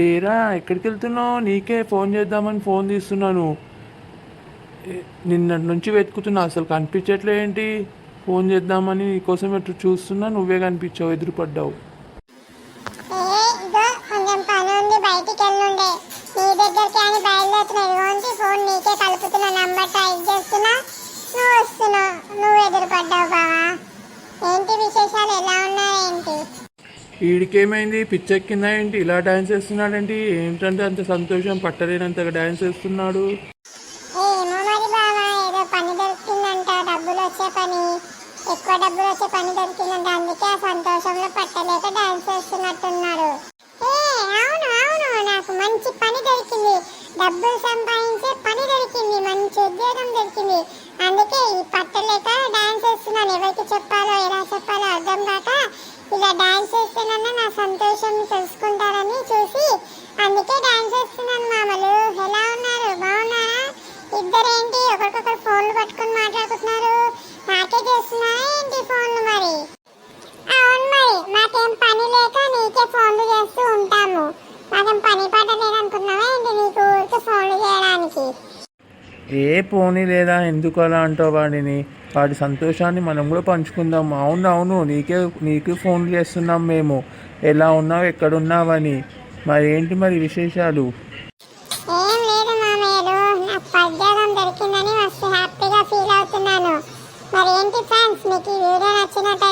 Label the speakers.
Speaker 1: ఏరా ఎక్కడికి వెళ్తున్నావు? నీకే ఫోన్ చేద్దామని ఫోన్ తీస్తున్నాను. నిన్నటి నుంచి వెతుకుతున్నా అసలు కనిపించట్లే ఏంటి? ఫోన్ చేద్దామని నీకోసం ఎటు చూస్తున్నా నువ్వే కనిపించావు ఎదురుపడ్డావు.
Speaker 2: నువ్వు ఎదురుపడ్డావు
Speaker 1: వీడికేమైంది పిచ్చెక్కిందా ఏంటి ఇలా డాన్స్ చేస్తున్నాడేంటి? ఏంటంటే అంత సంతోషం పట్టలేనంత డాన్స్ చేస్తున్నాడు.
Speaker 2: ఏమో మరి బావా ఏదో పని దొరికిందంట. డబ్బులు వచ్చే పని. ఎక్కువ డబ్బులు వచ్చే పని దొరికిందంట. అందుకే ఆ సంతోషంలో పట్టలేక డాన్స్ చేస్తున్నట్టున్నాడు. ఏ అవును అవును. నాకు మంచి పని దొరికింది. డబ్బులు సంపాదించే పని దొరికింది. మంచి ఉద్యోగం దొరికింది. అందుకే ఈ పట్టలేక డాన్స్ చేస్తున్నాను. ఎవరికి చెప్పాలో ఎలా చెప్పాలో అర్థం కాక ఇలా డాన్స్ చేస్తేనన్నా నా సంతోషం తెలుసుకుంటారని చూసి అందుకే డాన్స్ చేస్తున్నాను మామలు. ఎలా ఉన్నారు? బాగున్నారా? ఇద్దరేంటి? ఒకరికొకరు ఫోన్లు పట్టుకొని మాట్లాడుకుంటున్నారు. నాకే చేస్తున్నారా ఏంటి ఫోన్లు మరి? అవును మరి. మాకేం పని లేక నీకే ఫోన్లు చేస్తూ ఉంటాము. మాకేం పని పాట లేదనుకున్నావా ఏంటి నీకు? ఊరికే ఫోన్లు చేయడానికి.
Speaker 1: ఏ పోనీ లేదా? ఎందుకు అలా అంటావు వాడిని? వాటి సంతోషాన్ని మనం కూడా పంచుకుందాం. అవును అవును. నీకే నీకు ఫోన్ చేస్తున్నాం మేము. ఎలా ఉన్నావు? ఎక్కడున్నావని. మరి ఏంటి మరి విశేషాలు?
Speaker 2: ఏం లేదు మామయ్యలు. నాకు పద్యోగం దొరికిందని మస్తు హ్యాపీగా ఫీల్ అవుతున్నాను. మరి ఏంటి ఫ్రెండ్స్ మీకు ఈ వీడియో నచ్చినట్టయితే